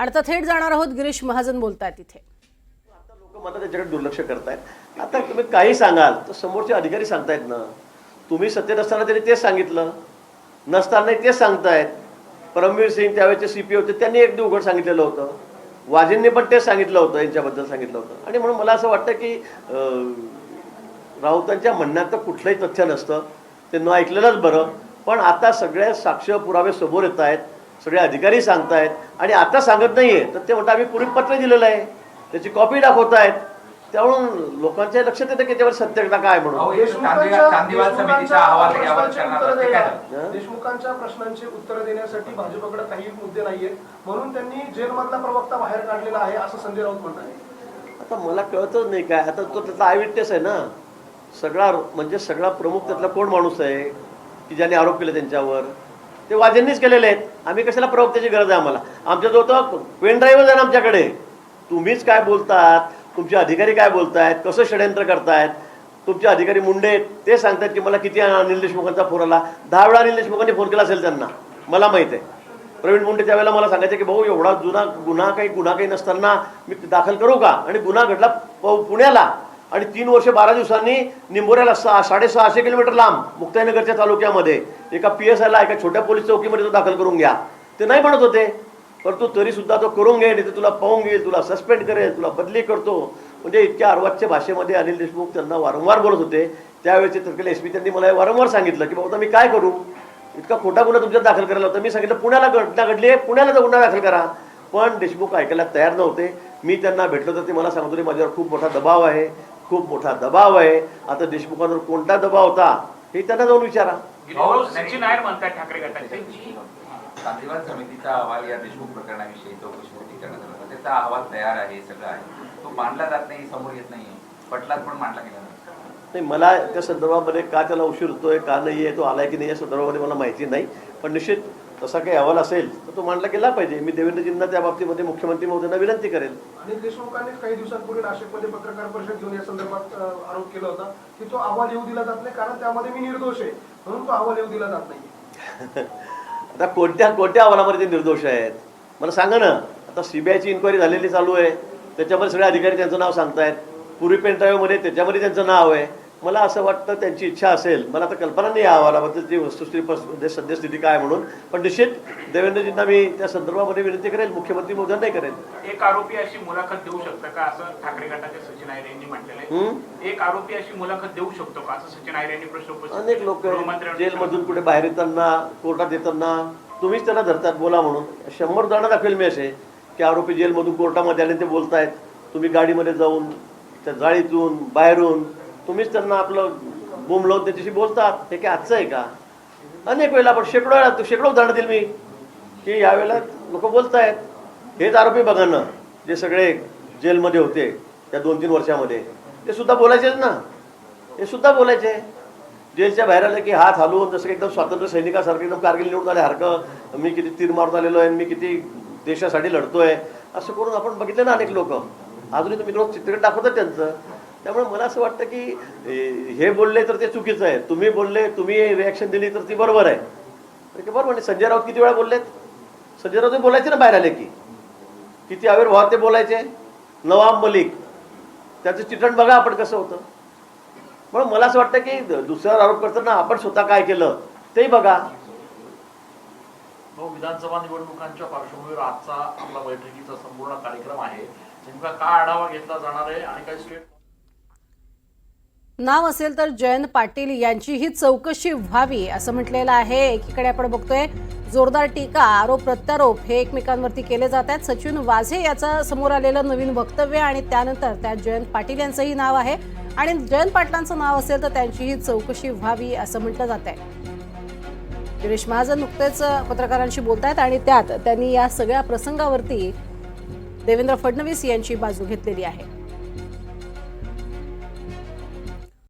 आणि आता थेट जाणार आहोत. गिरीश महाजन बोलतायत तिथे आता लोक मला त्याच्याकडे दुर्लक्ष करतायत. आता तुम्ही काही सांगाल तर समोरचे अधिकारी सांगतायत ना. तुम्ही सत्तेत असताना त्यांनी तेच सांगितलं. नसतानाही तेच सांगतायत. परमवीर सिंग त्यावेळेचे सी पी होते त्यांनी अगदी उघड सांगितलेलं होतं. वाजेंनी पण तेच सांगितलं होतं यांच्याबद्दल सांगितलं होतं. आणि म्हणून मला असं वाटतं की राऊतांच्या म्हणण्यात तर कुठलंही तथ्य नसतं. ते न ऐकलेलंच बरं. पण आता सगळ्या साक्ष पुरावे समोर येत आहेत सगळे अधिकारी सांगतायत. आणि आता सांगत नाहीये तर ते म्हणतात आम्ही पूर्वी पत्र दिलेलं आहे. त्याची कॉपी दाखवत आहेत त्यामुळं लोकांच्या लक्षात येतं की त्यावर सत्यता काय म्हणून. देशमुखांच्या प्रश्नांची उत्तरं देण्यासाठी भाजपकडे काही मुद्दे नाहीयेत म्हणून त्यांनी जेलमधला प्रवक्ता बाहेर काढलेला आहे असं संजय राऊत म्हणतात. आता मला कळतच नाही काय. आता तो त्यातला आय विटनेस आहे ना. सगळा म्हणजे सगळा प्रमुख त्यातला कोण माणूस आहे की ज्याने आरोप केले त्यांच्यावर? ते वाजेंनीच केलेले आहेत. आम्ही कशाला प्रवक्त्याची गरज आहे आम्हाला? आमच्या जो तो पेन ड्राईव्हच आहे ना आमच्याकडे. तुम्हीच काय बोलतात? तुमचे अधिकारी काय बोलतायत? कसं षडयंत्र करतायत? तुमचे अधिकारी मुंडे ते सांगतात की मला किती अनिल देशमुखांचा फोन आला. दहा वेळा अनिल देशमुखांनी फोन केला असेल त्यांना. मला माहीत आहे. प्रवीण मुंडे त्यावेळेला मला सांगायचं की भाऊ एवढा जुना गुन्हा काही गुन्हा काही नसताना मी दाखल करू का? आणि गुन्हा घडला पुण्याला. आणि तीन वर्ष बारा दिवसांनी निंबोऱ्याला सहा साडेसहाशे किलोमीटर लांब मुक्ताईनगरच्या तालुक्यामध्ये एका पी एस आयला एका छोट्या पोलीस चौकीमध्ये तो दाखल करून घ्या. ते नाही म्हणत होते परंतु तरी सुद्धा तो करून घे नाही तर तुला पाहून घेईल तुला सस्पेंड करेल तुला बदली करतो. म्हणजे इतक्या अर्वाजच्या भाषेमध्ये अनिल देशमुख त्यांना वारंवार बोलत होते. त्यावेळेचे तत्कालीन एस पी त्यांनी मला हे वारंवार सांगितलं की बाबा मी काय करू? इतका खोटा गुन्हा तुमच्यात दाखल करायला होता. मी सांगितलं पुण्याला घटना घडली आहे पुण्याला तर गुन्हा दाखल करा. पण देशमुख ऐकायला तयार नव्हते. मी त्यांना भेटलो तर ते मला सांगतो होते माझ्यावर खूप मोठा दबाव आहे. खूप मोठा दबाव आहे. आता देशमुखांवर कोणता दबाव होता हे त्यांना जाऊन विचारा. गिरीश सचिन नायर म्हणतात ठाकरे गटाचे चांदिवाल समितीचा अहवाल या देशमुख प्रकरणाविषयी चौकशीसाठी करण्यात आला. होता. त्याचा अहवाल तयार आहे सगळं आहे. तो मांडला जात नाही समोर येत नाही पटलात पण मांडला गेला नाही. नाही मला त्या संदर्भामध्ये का त्याला उशीर होतोय का नाही आहे तो आलाय की नाही या संदर्भामध्ये मला माहिती नाही. पण निश्चित तसा काही अहवाल असेल तर तो मांडला गेला पाहिजे. मी देवेंद्रजींना त्या बाबतीमध्ये मुख्यमंत्री महोदयांना विनंती करेल. अनिल देशमुखांनी काही दिवसांपूर्वी नाशिकमध्ये पत्रकार परिषद घेऊन या संदर्भात आरोप केला होता की तो अहवाल येऊ दिला जात नाही कारण त्यामध्ये मी निर्दोष आहे. म्हणून तो अहवाल येऊ दिला जात नाही. आता कोणत्या कोणत्या अहवालामध्ये ते निर्दोष आहेत? मला सांगा ना. आता सीबीआयची इन्क्वायरी झालेली चालू आहे. त्याच्यामध्ये सगळे अधिकारी त्यांचं नाव सांगतायत. पूर्वी पेनड्राईव्हमध्ये त्याच्यामध्ये त्यांचं नाव आहे. मला असं वाटतं त्यांची इच्छा असेल मला आता कल्पना नाही या अहवालाबद्दलची वस्तुस्थिती सद्यस्थिती काय म्हणून. पण निश्चित देवेंद्रजींना मी त्या संदर्भामध्ये विनंती करेल मुख्यमंत्री महोदयांनाही करेल. एक आरोपी अशी मुलाखत देऊ शकतं का? असं ठाकरे गटाचे सचिन आयर यांनी म्हटलेलं? एक आरोपी अशी मुलाखत देऊ शकतो का? असं सचिन आयर यांनी प्रश्न उपस्थित अनेक. लोक जेलमधून कुठे बाहेर येताना कोर्टात येताना तुम्हीच त्यांना धरतात बोला म्हणून. शंभर उदाहरणं दाखवेल मी असे की आरोपी जेलमधून कोर्टामध्ये आले ते बोलतायत. तुम्ही गाडीमध्ये जाऊन त्या जाळीतून बाहेरून तुम्हीच त्यांना आपलं बोंब लावून त्याच्याशी बोलतात हे काय आजचं आहे का? अनेक वेळेला पण शेकडो वेळा शेकडो उदाहरणं देईल मी की यावेळेला लोक बोलतायत. हेच आरोपी बघा ना जे सगळे जेलमध्ये होते त्या दोन तीन वर्षामध्ये. ते सुद्धा बोलायचेच ना. हे सुद्धा बोलायचे. जेलच्या बाहेर आलं की हात हलवून जसं की एकदम स्वातंत्र्य सैनिकासारखं एकदम कारगिल निवडून आल्यासारखं मी किती तीर मारून आलेलो आहे मी किती देशासाठी लढतोय. असं करून आपण बघितलं ना अनेक लोक. अजूनही तुम्ही लोक चित्रकट दाखवतात त्यांचं. त्यामुळे मला असं वाटतं की हे बोलले तर ते चुकीचं आहे. तुम्ही बोलले तुम्ही रिॲक्शन दिली तर ती बरोबर आहे. बरोबर आहे. संजय राऊत किती वेळा बोललेत? संजय राऊत बोलायचे ना बाहेर आले की. किती आविर्भावात ते बोलायचे. नवाब मलिक. त्याचं चित्रण बघा आपण कसं होतं. म्हणून मला असं वाटतं की दुसऱ्यावर आरोप करताना आपण स्वतः काय केलं तेही बघा. भाऊ विधानसभा निवडणुकांच्या पार्श्वभूमीवर आजचा आपला बैठकीचा संपूर्ण कार्यक्रम आहे. नेमका काय आढावा घेतला जाणार आहे आणि काही स्टेट नाव असेल तर जयंत पाटील यांचीही चौकशी व्हावी असं म्हटलेलं आहे. एकीकडे आपण बघतोय जोरदार टीका आरोप प्रत्यारोप हे एकमेकांवरती केले जात आहेत. सचिन वाझे याचं समोर आलेलं नवीन वक्तव्य आणि त्यानंतर त्यात जयंत पाटील यांचंही नाव आहे. आणि जयंत पाटलांचं नाव असेल तर त्यांचीही चौकशी व्हावी असं म्हटलं जात आहे. गिरीश महाजन नुकतेच पत्रकारांशी बोलतायत आणि त्यात त्यांनी या सगळ्या प्रसंगावरती देवेंद्र फडणवीस यांची बाजू घेतलेली आहे.